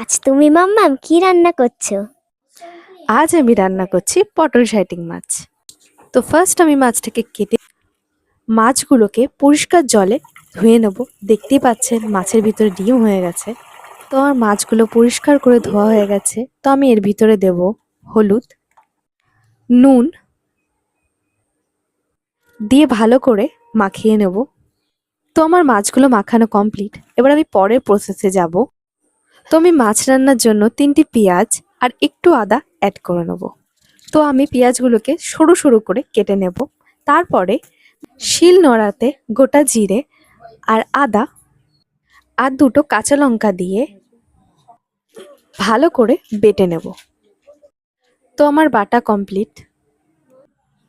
আজ তুমি মাম্মাম, কি রান্না করছ? আজ আমি রান্না করছি পটল শাইটিং মাছ। তো ফার্স্ট আমি মাছটাকে কেটে মাছগুলোকে পরিষ্কার জলে ধুয়ে নেব। দেখতেই পাচ্ছেন, মাছের ভিতরে ডিম হয়ে গেছে। তো আমার মাছগুলো পরিষ্কার করে ধোয়া হয়ে গেছে। তো আমি এর ভিতরে দেব হলুদ, নুন দিয়ে ভালো করে মাখিয়ে নেব। তো আমার মাছগুলো মাখানো কমপ্লিট এবার আমি পরের প্রসেসে যাব। তো আমি মাছ রান্নার জন্য তিনটি পেঁয়াজ আর একটু আদা অ্যাড করে নেব। তো আমি পেঁয়াজগুলোকে সরু সরু করে কেটে নেব। তারপরে শিল নোড়াতে গোটা জিরে আর আদা আর দুটো কাঁচা লঙ্কা দিয়ে ভালো করে বেটে নেব। তো আমার বাটা কমপ্লিট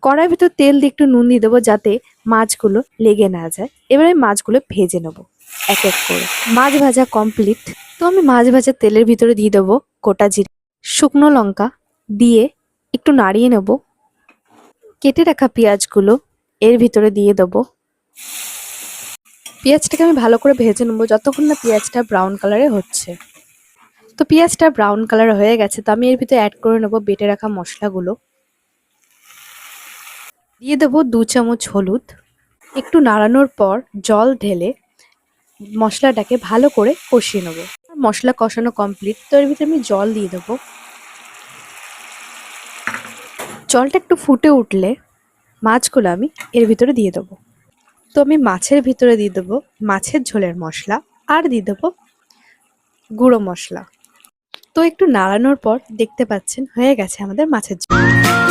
কড়াই ভিতর তেল দিয়ে একটু নুন দিয়ে দেবো যাতে মাছগুলো লেগে না যায়। এবারে মাছগুলো ভেজে নেব। এক এক করে। মাছ ভাজা কমপ্লিট তো আমি মাছ ভাজা তেলের ভিতরে দিয়ে দেবো গোটা জিরে। শুকনো লঙ্কা দিয়ে একটু নাড়িয়ে নেব। কেটে রাখা পেঁয়াজগুলো এর ভিতরে দিয়ে দেবো। পেঁয়াজটাকে আমি ভালো করে ভেজে নেব যতক্ষণ না পেঁয়াজটা ব্রাউন কালারে হচ্ছে। তো পেঁয়াজটা ব্রাউন কালার হয়ে গেছে, তো আমি এর ভিতরে অ্যাড করে নেব বেটে রাখা মশলাগুলো। দিয়ে দেবো দু চামচ হলুদ। একটু নাড়ানোর পর জল ঢেলে মশলাটাকে ভালো করে কষিয়ে নেব। মশলা কষানো কমপ্লিট তো এর ভিতরে আমি জল দিয়ে দেবো। জলটা একটু ফুটে উঠলে মাছগুলো আমি এর ভিতরে দিয়ে দেবো। তো আমি মাছের ভিতরে দিয়ে দেবো মাছের ঝোলের মশলা আর দিয়ে দেবো গুঁড়ো মশলা। তো একটু নাড়ানোর পর দেখতে পাচ্ছেন হয়ে গেছে আমাদের মাছের ঝোল।